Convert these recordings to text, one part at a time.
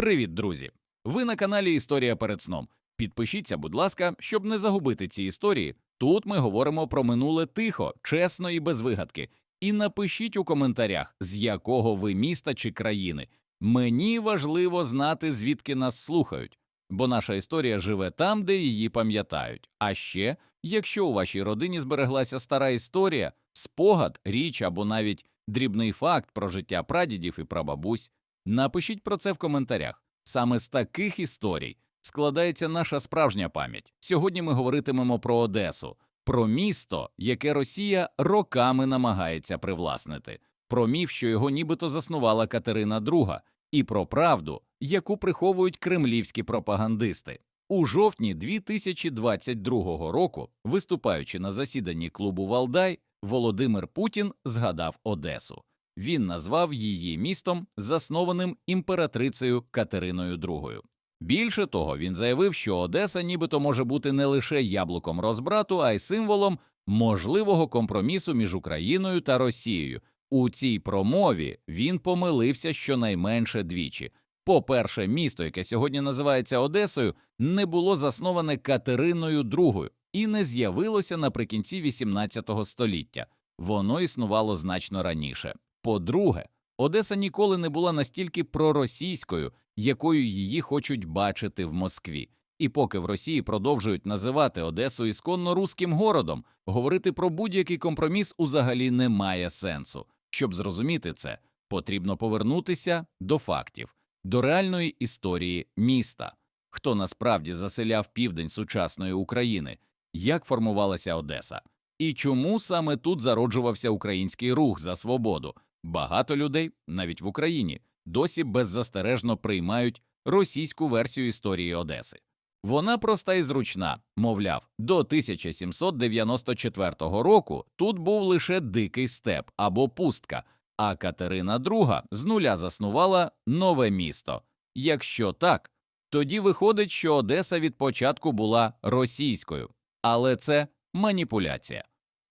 Привіт, друзі! Ви на каналі Історія перед сном. Підпишіться, будь ласка, щоб не загубити ці історії. Тут ми говоримо про минуле тихо, чесно і без вигадки. І напишіть у коментарях, з якого ви міста чи країни. Мені важливо знати, звідки нас слухають, бо наша історія живе там, де її пам'ятають. А ще, якщо у вашій родині збереглася стара історія, спогад, річ або навіть дрібний факт про життя прадідів і прабабусь, напишіть про це в коментарях. Саме з таких історій складається наша справжня пам'ять. Сьогодні ми говоритимемо про Одесу, про місто, яке Росія роками намагається привласнити, про міф, що його нібито заснувала Катерина II, і про правду, яку приховують кремлівські пропагандисти. У жовтні 2022 року, виступаючи на засіданні клубу Валдай, Володимир Путін згадав Одесу. Він назвав її містом, заснованим імператрицею Катериною II. Більше того, він заявив, що Одеса нібито може бути не лише яблуком розбрату, а й символом можливого компромісу між Україною та Росією. У цій промові він помилився щонайменше двічі. По-перше, місто, яке сьогодні називається Одесою, не було засноване Катериною II і не з'явилося наприкінці XVIII століття. Воно існувало значно раніше. По-друге, Одеса ніколи не була настільки проросійською, якою її хочуть бачити в Москві. І поки в Росії продовжують називати Одесу ісконно руським городом, говорити про будь-який компроміс узагалі не має сенсу. Щоб зрозуміти це, потрібно повернутися до фактів, до реальної історії міста, хто насправді заселяв південь сучасної України, як формувалася Одеса, і чому саме тут зароджувався український рух за свободу. Багато людей, навіть в Україні, досі беззастережно приймають російську версію історії Одеси. Вона проста і зручна, мовляв, до 1794 року тут був лише дикий степ або пустка, а Катерина II з нуля заснувала нове місто. Якщо так, тоді виходить, що Одеса від початку була російською, але це маніпуляція.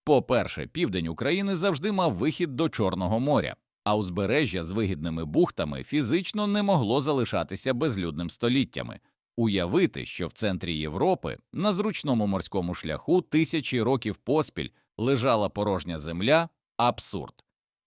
По-перше, південь України завжди мав вихід до Чорного моря, а узбережжя з вигідними бухтами фізично не могло залишатися безлюдним століттями. Уявити, що в центрі Європи на зручному морському шляху тисячі років поспіль лежала порожня земля абсурд.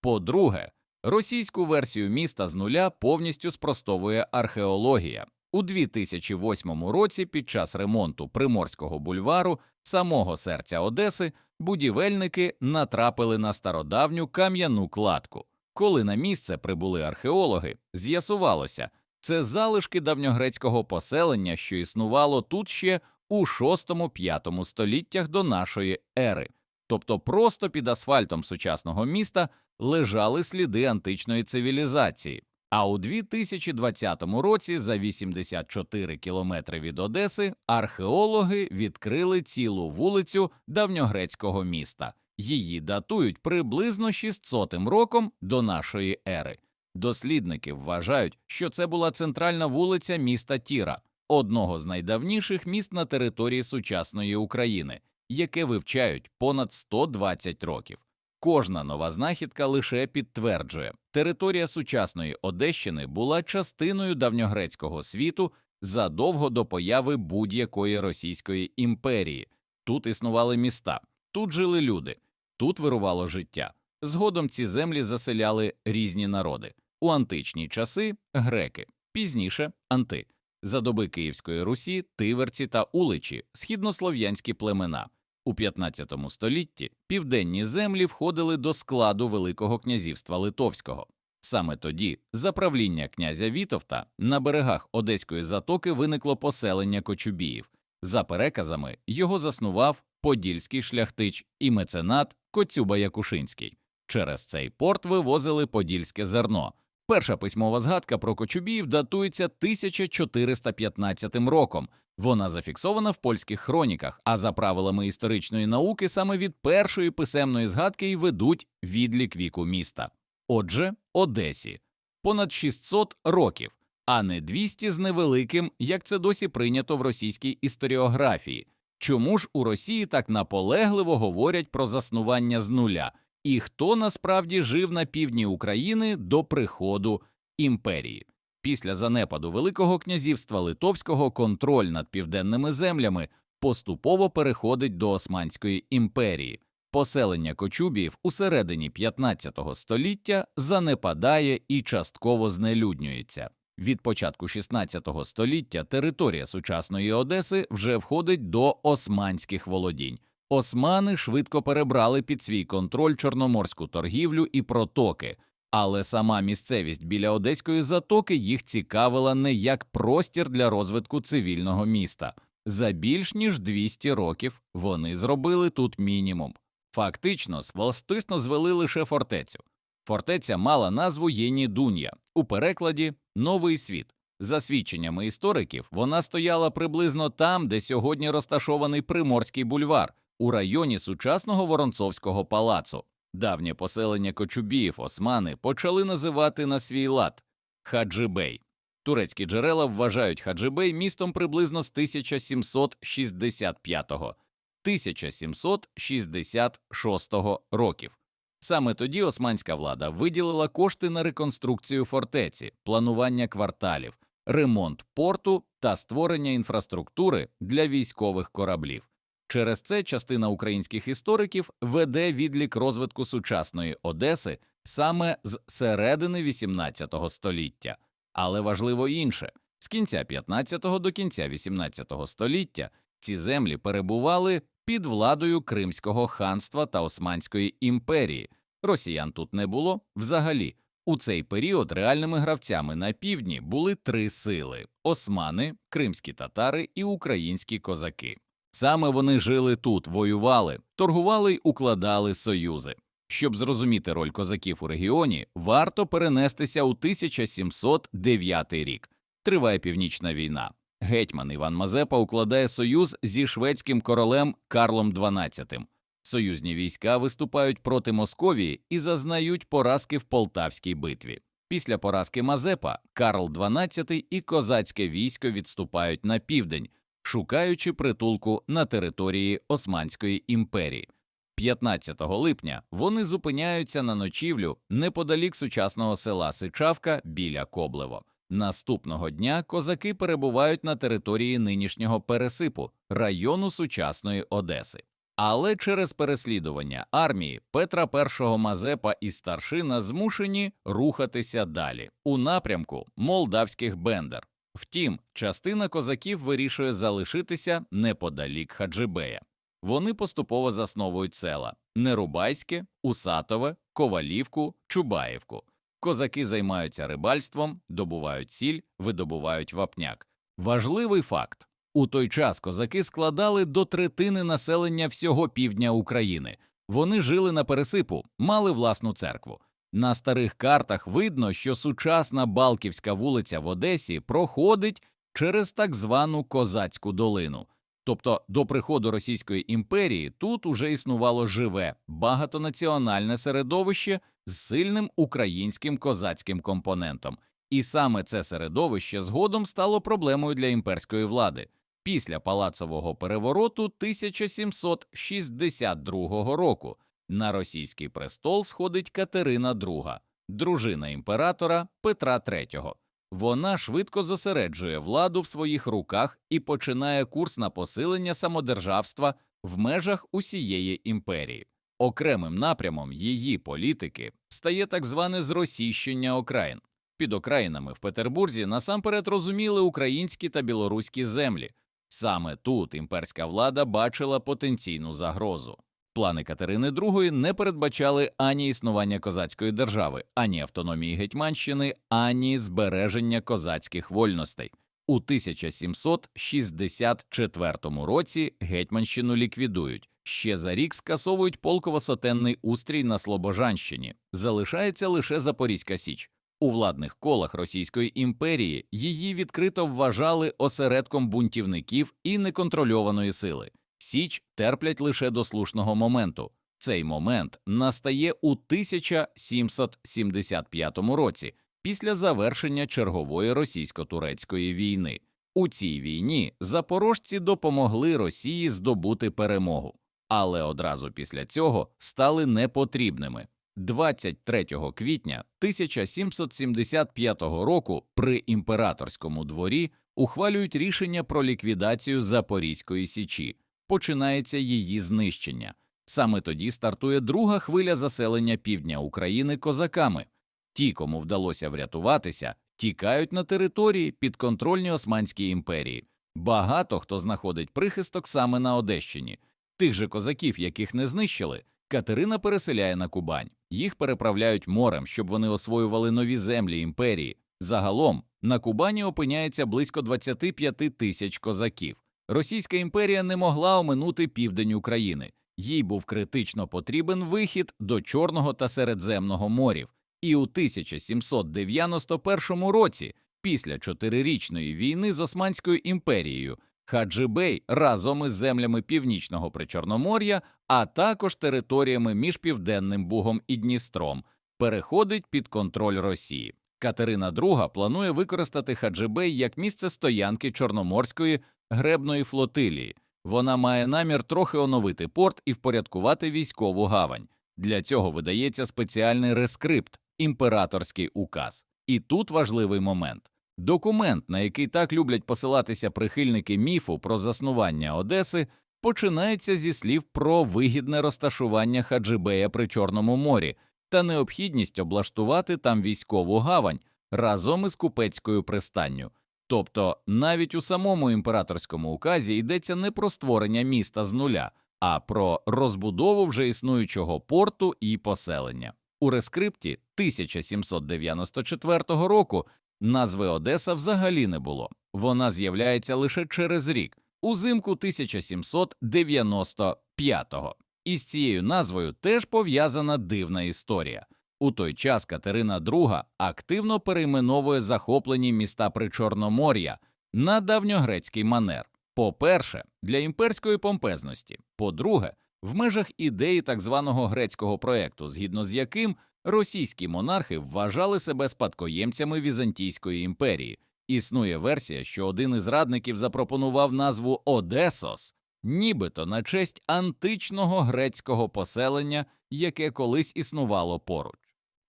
По-друге, російську версію міста з нуля повністю спростовує археологія. У 2008 році під час ремонту Приморського бульвару, самого серця Одеси, будівельники натрапили на стародавню кам'яну кладку. Коли на місце прибули археологи, з'ясувалося, це залишки давньогрецького поселення, що існувало тут ще у 6-5 століттях до нашої ери, тобто просто під асфальтом сучасного міста лежали сліди античної цивілізації. А у 2020 році, за 84 кілометри від Одеси, археологи відкрили цілу вулицю давньогрецького міста. Її датують приблизно 600 роком до нашої ери. Дослідники вважають, що це була центральна вулиця міста Тіра, одного з найдавніших міст на території сучасної України, яке вивчають понад 120 років. Кожна нова знахідка лише підтверджує, територія сучасної Одещини була частиною давньогрецького світу задовго до появи будь-якої російської імперії. Тут існували міста, тут жили люди, тут вирувало життя. Згодом ці землі заселяли різні народи. У античні часи греки, пізніше анти, за доби Київської Русі, тиверці та уличі, східнослов'янські племена. У 15 столітті південні землі входили до складу Великого князівства Литовського. Саме тоді, за правління князя Вітовта, на берегах Одеської затоки виникло поселення Кочубіїв. За переказами його заснував подільський шляхтич і меценат Коцюба Якушинський. Через цей порт вивозили подільське зерно. Перша письмова згадка про Кочубіїв датується 1415 роком. Вона зафіксована в польських хроніках, а за правилами історичної науки саме від першої писемної згадки й ведуть відлік віку міста. Отже, Одесі понад 600 років, а не 200 з невеликим, як це досі прийнято в російській історіографії. Чому ж у Росії так наполегливо говорять про заснування з нуля? І хто насправді жив на півдні України до приходу імперії? Після занепаду Великого князівства Литовського контроль над південними землями поступово переходить до Османської імперії. Поселення кочубіїв у середині 15 століття занепадає і частково знелюднюється. Від початку 16 століття територія сучасної Одеси вже входить до османських володінь. Османи швидко перебрали під свій контроль чорноморську торгівлю і протоки, але сама місцевість біля Одеської затоки їх цікавила не як простір для розвитку цивільного міста. За більш ніж 200 років вони зробили тут мінімум. Фактично, свостисно звели лише фортецю. Фортеця мала назву Єнідун'я, у перекладі Новий світ. За свідченнями істориків, вона стояла приблизно там, де сьогодні розташований Приморський бульвар, у районі сучасного Воронцовського палацу. Давнє поселення кочубіїв османи почали називати на свій лад Хаджибей. Турецькі джерела вважають Хаджибей містом приблизно з 1765 1766 років. Саме тоді османська влада виділила кошти на реконструкцію фортеці, планування кварталів, ремонт порту та створення інфраструктури для військових кораблів. Через це частина українських істориків веде відлік розвитку сучасної Одеси саме з середини XVIII століття. Але важливо інше з кінця 15-го до кінця 18 століття ці землі перебували під владою Кримського ханства та Османської імперії. Росіян тут не було взагалі. У цей період реальними гравцями на півдні були три сили: османи, кримські татари і українські козаки. Саме вони жили тут, воювали, торгували й укладали союзи. Щоб зрозуміти роль козаків у регіоні, варто перенестися у 1709 рік. Триває північна війна. Гетьман Іван Мазепа укладає союз зі шведським королем Карлом XII. Союзні війська виступають проти Московії і зазнають поразки в Полтавській битві. Після поразки Мазепа Карл XII і козацьке військо відступають на південь, шукаючи притулку на території Османської імперії. 15 липня вони зупиняються на ночівлю неподалік сучасного села Сичавка біля Коблево. Наступного дня козаки перебувають на території нинішнього пересипу району сучасної Одеси. Але через переслідування армії Петра І Мазепа і старшина змушені рухатися далі у напрямку молдавських бендер. Втім, частина козаків вирішує залишитися неподалік Хаджибея. Вони поступово засновують села Нерубайське, Усатове, Ковалівку, Чубаївку. Козаки займаються рибальством, добувають сіль, видобувають вапняк. Важливий факт у той час козаки складали до третини населення всього півдня України. Вони жили на пересипу, мали власну церкву. На старих картах видно, що сучасна Балківська вулиця в Одесі проходить через так звану Козацьку долину. Тобто до приходу Російської імперії тут уже існувало живе багатонаціональне середовище з сильним українським козацьким компонентом, і саме це середовище згодом стало проблемою для імперської влади. Після палацового перевороту 1762 року на російський престол сходить Катерина II, дружина імператора Петра III. Вона швидко зосереджує владу в своїх руках і починає курс на посилення самодержавства в межах усієї імперії. Окремим напрямом її політики стає так зване зросійщення окраїн. Під окраїнами в Петербурзі насамперед розуміли українські та білоруські землі. Саме тут імперська влада бачила потенційну загрозу. Плани Катерини II не передбачали ані існування козацької держави, ані автономії Гетьманщини, ані збереження козацьких вольностей. У 1764 році Гетьманщину ліквідують. Ще за рік скасовують полково-сотенний устрій на Слобожанщині. Залишається лише Запорізька Січ. У владних колах Російської імперії її відкрито вважали осередком бунтівників і неконтрольованої сили. Січ терплять лише до слушного моменту. Цей момент настає у 1775 році, після завершення чергової російсько-турецької війни. У цій війні запорожці допомогли Росії здобути перемогу, але одразу після цього стали непотрібними. 23 квітня 1775 року при імператорському дворі ухвалюють рішення про ліквідацію Запорізької січі. Починається її знищення. Саме тоді стартує друга хвиля заселення півдня України козаками. Ті, кому вдалося врятуватися, тікають на території підконтрольні Османській імперії. Багато хто знаходить прихисток саме на Одещині. Тих же козаків, яких не знищили, Катерина переселяє на Кубань. Їх переправляють морем, щоб вони освоювали нові землі імперії. Загалом на Кубані опиняється близько 25 тисяч козаків. Російська імперія не могла оминути південь України. Їй був критично потрібен вихід до Чорного та Середземного морів. І у 1791 році, після чотирирічної війни з Османською імперією, Хаджибей разом із землями північного Причорномор'я, а також територіями між Південним Бугом і Дністром, переходить під контроль Росії. Катерина II планує використати Хаджибей як місце стоянки Чорноморської гребної флотилії. Вона має намір трохи оновити порт і впорядкувати військову гавань. Для цього видається спеціальний рескрипт імператорський указ. І тут важливий момент. Документ, на який так люблять посилатися прихильники міфу про заснування Одеси, починається зі слів про вигідне розташування Хаджибея при Чорному морі та необхідність облаштувати там військову гавань разом із купецькою пристанню. Тобто навіть у самому імператорському указі йдеться не про створення міста з нуля, а про розбудову вже існуючого порту і поселення. У рескрипті 1794 року назви Одеса взагалі не було. Вона з'являється лише через рік, узимку 1795-го. І з цією назвою теж пов'язана дивна історія. У той час Катерина II активно перейменовує захоплені міста Причорномор'я на давньогрецький манер. По-перше, для імперської помпезності, по-друге, в межах ідеї так званого грецького проекту, згідно з яким російські монархи вважали себе спадкоємцями Візантійської імперії. Існує версія, що один із радників запропонував назву Одесос, нібито на честь античного грецького поселення, яке колись існувало поруч.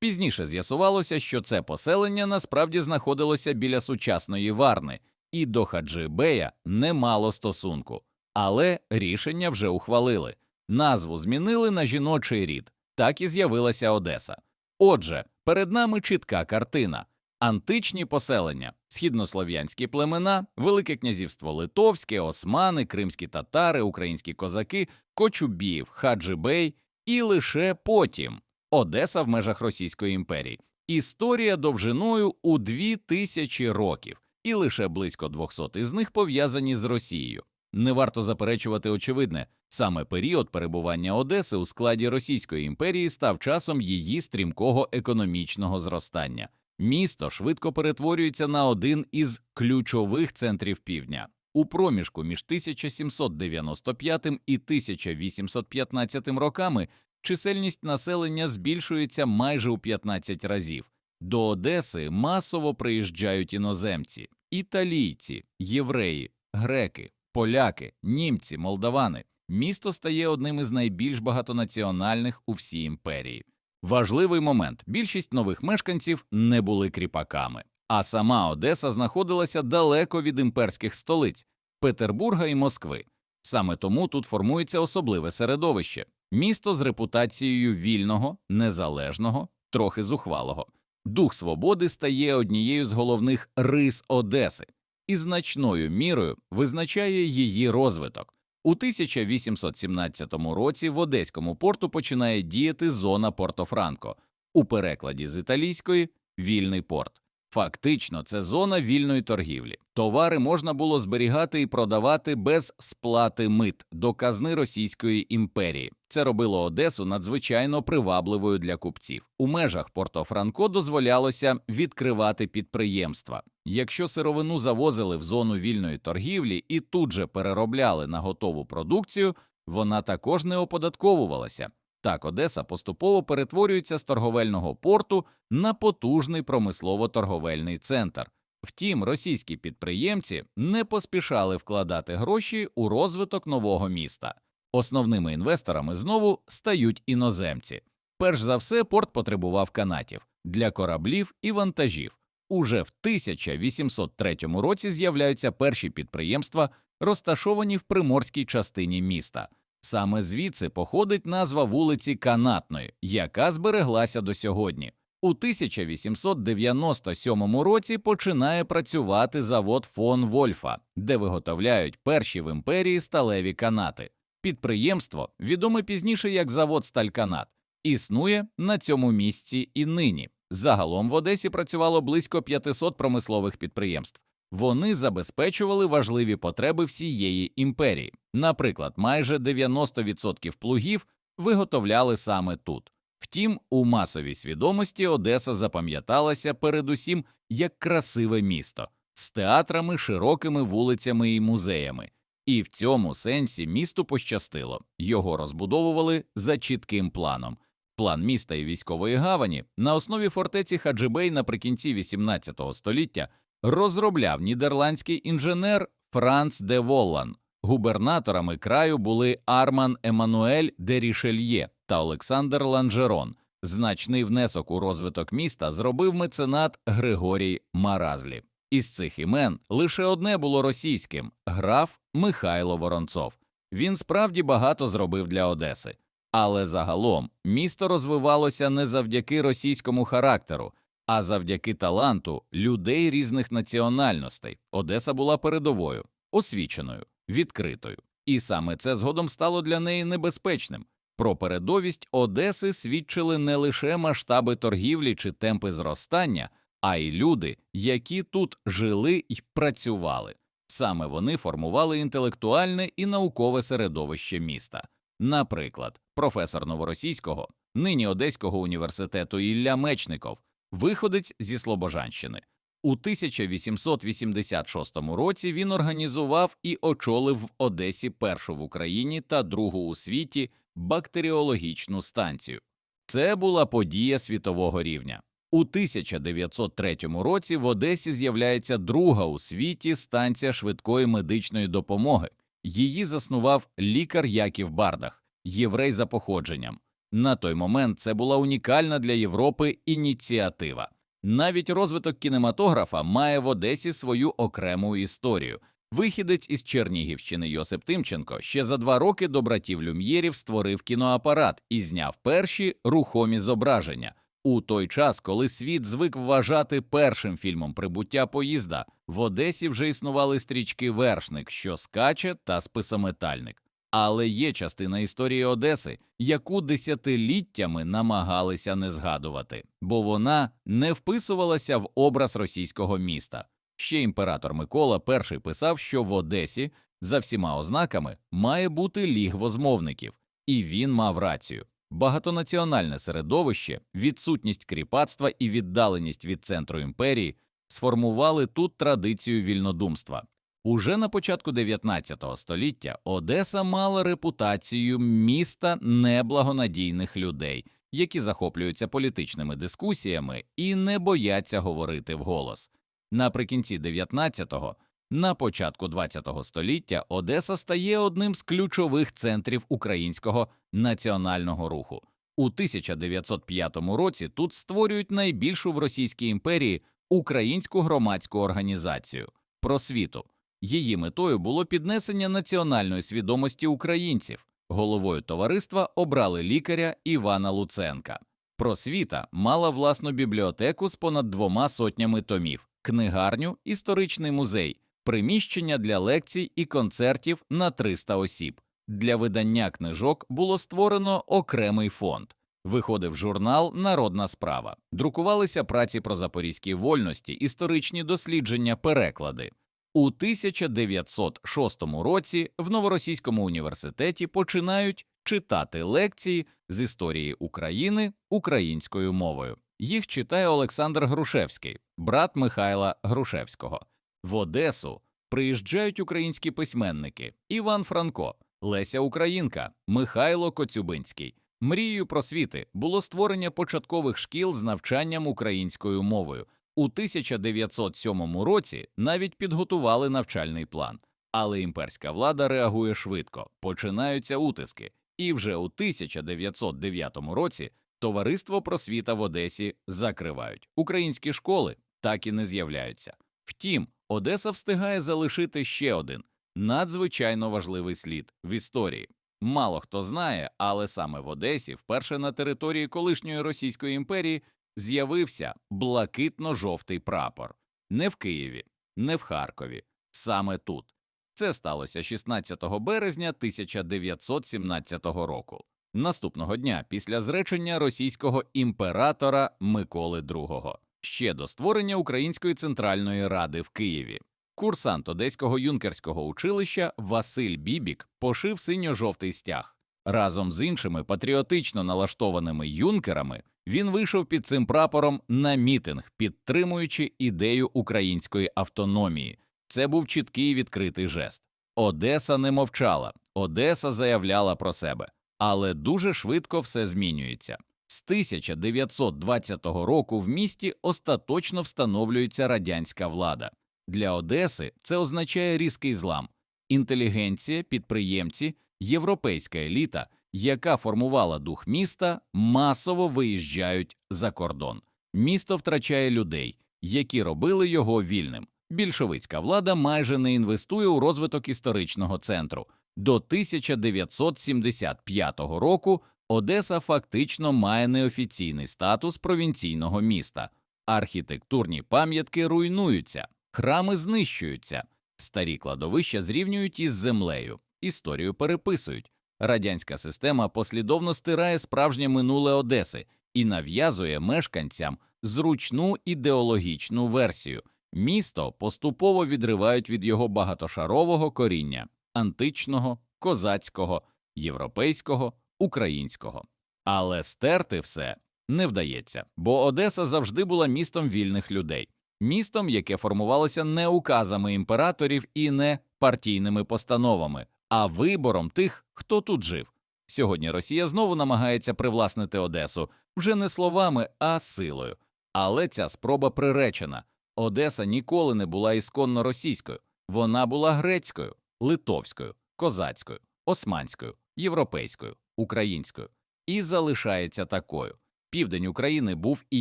Пізніше з'ясувалося, що це поселення насправді знаходилося біля сучасної Варни, і до Хаджибея не мало стосунку, але рішення вже ухвалили. Назву змінили на жіночий рід, так і з'явилася Одеса. Отже, перед нами чітка картина. Античні поселення, східнослов'янські племена, Велике князівство Литовське, османи, кримські татари, українські козаки, Кочубіїв, Хаджибей, і лише потім Одеса в межах Російської імперії. Історія довжиною у дві тисячі років, і лише близько 200 із них пов'язані з Росією. Не варто заперечувати очевидне, саме період перебування Одеси у складі Російської імперії став часом її стрімкого економічного зростання. Місто швидко перетворюється на один із ключових центрів півдня. У проміжку між 1795 і 1815 роками чисельність населення збільшується майже у 15 разів. До Одеси масово приїжджають іноземці, італійці, євреї, греки, поляки, німці, молдавани. Місто стає одним із найбільш багатонаціональних у всій імперії. Важливий момент: більшість нових мешканців не були кріпаками, а сама Одеса знаходилася далеко від імперських столиць Петербурга і Москви. Саме тому тут формується особливе середовище місто з репутацією вільного, незалежного, трохи зухвалого. Дух свободи стає однією з головних рис Одеси і значною мірою визначає її розвиток. У 1817 році в Одеському порту починає діяти зона Порто-Франко, у перекладі з італійської вільний порт. Фактично, це зона вільної торгівлі. Товари можна було зберігати і продавати без сплати мит до казни Російської імперії. Це робило Одесу надзвичайно привабливою для купців. У межах Порто-Франко дозволялося відкривати підприємства. Якщо сировину завозили в зону вільної торгівлі і тут же переробляли на готову продукцію, вона також не оподатковувалася. Так, Одеса поступово перетворюється з торговельного порту на потужний промислово-торговельний центр. Втім, російські підприємці не поспішали вкладати гроші у розвиток нового міста. Основними інвесторами знову стають іноземці. Перш за все, порт потребував канатів для кораблів і вантажів. Уже в 1803 році з'являються перші підприємства, розташовані в приморській частині міста. Саме звідси походить назва вулиці Канатної, яка збереглася до сьогодні. У 1897 році починає працювати завод фон Вольфа, де виготовляють перші в імперії сталеві канати. Підприємство, відоме пізніше як завод Стальканат, існує на цьому місці і нині. Загалом в Одесі працювало близько 500 промислових підприємств. Вони забезпечували важливі потреби всієї імперії. Наприклад, майже 90% плугів виготовляли саме тут. Втім, у масовій свідомості Одеса запам'яталася передусім як красиве місто з театрами, широкими вулицями і музеями. І в цьому сенсі місту пощастило його розбудовували за чітким планом. План міста і військової гавані на основі фортеці Хаджибей наприкінці XVIII століття розробляв нідерландський інженер Франц де Воллан. Губернаторами краю були Арман Еммануель де Рішельє та Олександр Ланжерон. Значний внесок у розвиток міста зробив меценат Григорій Маразлі. Із цих імен лише одне було російським граф Михайло Воронцов. Він справді багато зробив для Одеси. Але загалом місто розвивалося не завдяки російському характеру, а завдяки таланту людей різних національностей. Одеса була передовою, освіченою, відкритою, і саме це згодом стало для неї небезпечним. Про передовість Одеси свідчили не лише масштаби торгівлі чи темпи зростання, а й люди, які тут жили і працювали. Саме вони формували інтелектуальне і наукове середовище міста. Наприклад, професор новоросійського, нині Одеського університету Ілля Мечников, виходець зі Слобожанщини. У 1886 році він організував і очолив в Одесі першу в Україні та другу у світі бактеріологічну станцію. Це була подія світового рівня. У 1903 році в Одесі з'являється друга у світі станція швидкої медичної допомоги. Її заснував лікар Яків Бардах, єврей за походженням. На той момент це була унікальна для Європи ініціатива. Навіть розвиток кінематографа має в Одесі свою окрему історію. Вихідець із Чернігівщини Йосип Тимченко ще за два роки до братів Люм'єрів створив кіноапарат і зняв перші рухомі зображення. У той час, коли світ звик вважати першим фільмом прибуття поїзда, в Одесі вже існували стрічки Вершник, що скаче та списометальник. Але є частина історії Одеси, яку десятиліттями намагалися не згадувати, бо вона не вписувалася в образ російського міста. Ще імператор Микола І писав, що в Одесі за всіма ознаками має бути лігво змовників, і він мав рацію. Багатонаціональне середовище, відсутність кріпацтва і віддаленість від центру імперії сформували тут традицію вільнодумства. Уже на початку 19 століття Одеса мала репутацію міста неблагонадійних людей, які захоплюються політичними дискусіями і не бояться говорити вголос. Наприкінці 19-го, на початку 20-го століття Одеса стає одним з ключових центрів українського національного руху. У 1905 році тут створюють найбільшу в Російській імперії українську громадську організацію просвіту. Її метою було піднесення національної свідомості українців. Головою товариства обрали лікаря Івана Луценка. Просвіта мала власну бібліотеку з понад двома сотнями томів, книгарню, історичний музей, приміщення для лекцій і концертів на 300 осіб. Для видання книжок було створено окремий фонд. Виходив журнал Народна справа, друкувалися праці про запорізькі вольності, історичні дослідження, переклади. У 1906 році в Новоросійському університеті починають читати лекції з історії України українською мовою. Їх читає Олександр Грушевський, брат Михайла Грушевського. В Одесу приїжджають українські письменники Іван Франко, Леся Українка, Михайло Коцюбинський. Мрією просвіти було створення початкових шкіл з навчанням українською мовою. У 1907 році навіть підготували навчальний план, але імперська влада реагує швидко, починаються утиски, і вже у 1909 році Товариство просвіта в Одесі закривають. Українські школи так і не з'являються. Втім, Одеса встигає залишити ще один надзвичайно важливий слід в історії. Мало хто знає, але саме в Одесі, вперше на території колишньої Російської імперії, з'явився блакитно-жовтий прапор. Не в Києві, не в Харкові, саме тут. Це сталося 16 березня 1917 року. Наступного дня після зречення російського імператора Миколи II, ще до створення Української центральної ради в Києві. Курсант Одеського юнкерського училища Василь Бібік пошив синьо-жовтий стяг. Разом з іншими патріотично налаштованими юнкерами він вийшов під цим прапором на мітинг, підтримуючи ідею української автономії. Це був чіткий відкритий жест. Одеса не мовчала, Одеса заявляла про себе, але дуже швидко все змінюється. З 1920 року в місті остаточно встановлюється радянська влада. Для Одеси це означає різкий злам. Інтелігенція, підприємці, європейська еліта, яка формувала дух міста, масово виїжджають за кордон. Місто втрачає людей, які робили його вільним. Більшовицька влада майже не інвестує у розвиток історичного центру. До 1975 року Одеса фактично має неофіційний статус провінційного міста. Архітектурні пам'ятки руйнуються, храми знищуються, старі кладовища зрівнюють із землею, історію переписують. Радянська система послідовно стирає справжнє минуле Одеси і нав'язує мешканцям зручну ідеологічну версію. Місто поступово відривають від його багатошарового коріння античного, козацького, європейського, українського. Але стерти все не вдається, бо Одеса завжди була містом вільних людей, містом, яке формувалося не указами імператорів і не партійними постановами, а вибором тих, хто тут жив. Сьогодні Росія знову намагається привласнити Одесу вже не словами, а силою. Але ця спроба приречена. Одеса ніколи не була ісконно російською, вона була грецькою, литовською, козацькою, османською, європейською, українською і залишається такою. Південь України був і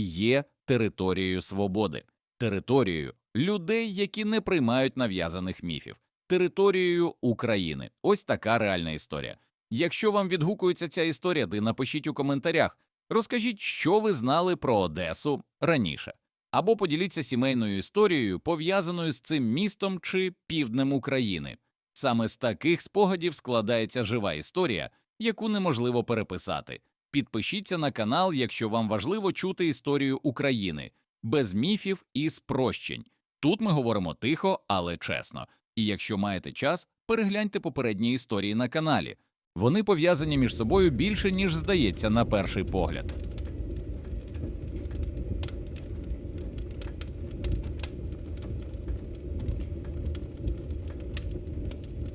є територією свободи, територією людей, які не приймають нав'язаних міфів, територією України. Ось така реальна історія. Якщо вам відгукується ця історія, то напишіть у коментарях. Розкажіть, що ви знали про Одесу раніше, або поділіться сімейною історією, пов'язаною з цим містом чи півднем України. Саме з таких спогадів складається жива історія, яку неможливо переписати. Підпишіться на канал, якщо вам важливо чути історію України без міфів і спрощень. Тут ми говоримо тихо, але чесно. І якщо маєте час, перегляньте попередні історії на каналі. Вони пов'язані між собою більше, ніж здається на перший погляд.